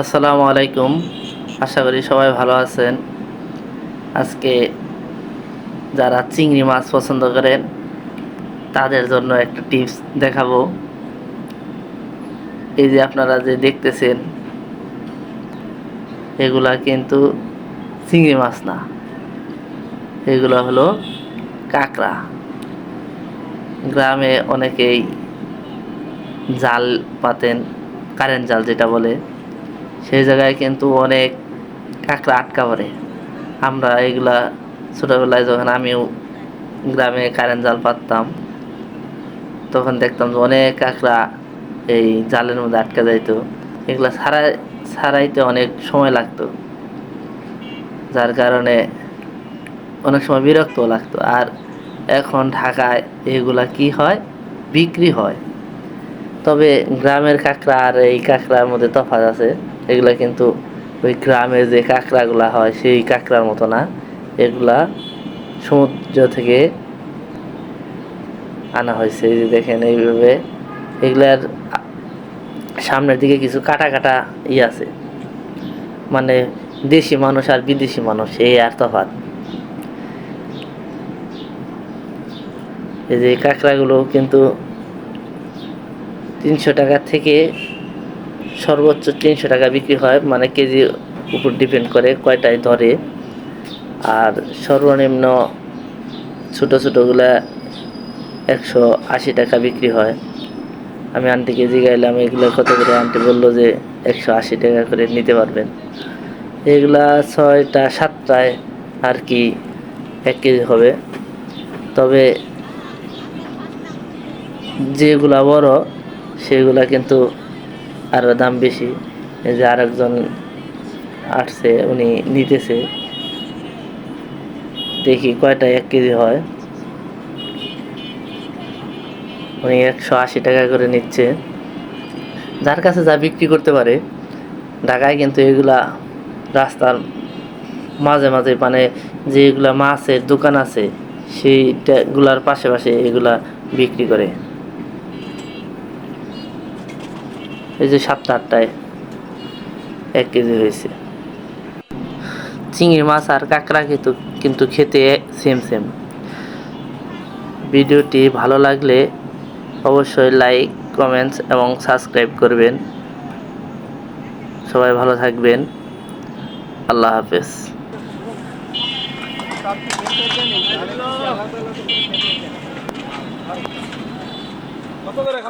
আসসালামু আলাইকুম। আশা করি সবাই ভালো আছেন। আজকে যারা চিংড়ি মাছ পছন্দ করেন, তাদের জন্য একটা টিপস দেখাবো। এই যে আপনারা যে দেখতেছেন, এগুলা কিন্তু চিংড়ি মাছ না। এগুলো হলো কাঁকড়া। গ্রামে অনেকেই জাল পাতেন, কারেন্ট জাল যেটা বলে। সেই জায়গায় কিন্তু অনেক কাঁকড়া আটকা পড়ে। আমরা এগুলা ছোটোবেলায় যখন আমিও গ্রামে কারেন্ট জাল পাততাম, তখন দেখতাম যে অনেক কাঁকড়া এই জালের মধ্যে আটকা যাইতো। এগুলা ছাড়াই ছাড়াইতে অনেক সময় লাগতো। যার কারণে অনেক সময় বিরক্ত লাগতো। আর এখন ঢাকায় এগুলা কি হয়? বিক্রি হয়। তবে গ্রামের কাঁকড়া আর এই কাঁকড়ার মধ্যে তফাৎ আছে। এগুলা কিন্তু ওই গ্রামের যে কাঁকড়াগুলা হয়, সেই কাঁকড়ার মতো না। এগুলা সমুদ্র থেকে আনা হয়েছে। এই যে দেখেন এইভাবে এগুলার সামনের দিকে কিছু কাটা কাটা ই আছে। মানে দেশি মানুষ আর বিদেশি মানুষ, এই আর তফাৎ। এই যে কাঁকড়াগুলো কিন্তু তিনশো টাকা থেকে সর্বোচ্চ তিনশো টাকা বিক্রি হয় মানে কেজি উপর ডিপেন্ড করে কয়টায় ধরে। আর সর্বনিম্ন ছোটো ছোটোগুলা একশো আশি টাকা বিক্রি হয়। আমি আন্টিকে জিগাইলাম, এগুলো কত করে? আন্টি বলল যে, একশো আশি টাকা করে নিতে পারবেন। এগুলা ছয়টা, সাতটায় আর কি এক কেজি হবে। তবে যেগুলা বড়, সেগুলা কিন্তু আরও দাম বেশি। যে আরেকজন আসছে, উনি নিতেছে। দেখি কয়টা এক কেজি হয়। উনি একশো আশি টাকা করে নিচ্ছে। যার কাছে যা বিক্রি করতে পারে, ঢাকায় কিন্তু এগুলা রাস্তার মাঝে মাঝে মানে যেগুলা মাছের দোকান আছে সেইটাগুলার পাশে পাশে এগুলা বিক্রি করে। এই যে সাতটা আটটায় এক কেজি হয়েছে। চিংড়ি মাছ আর কাঁকড়া কিন্তু কিন্তু খেতে সেম সেম ভিডিওটি ভালো লাগলে অবশ্যই লাইক কমেন্টস এবং সাবস্ক্রাইব করবেন। সবাই ভালো থাকবেন। আল্লাহ হাফেজ। কত করে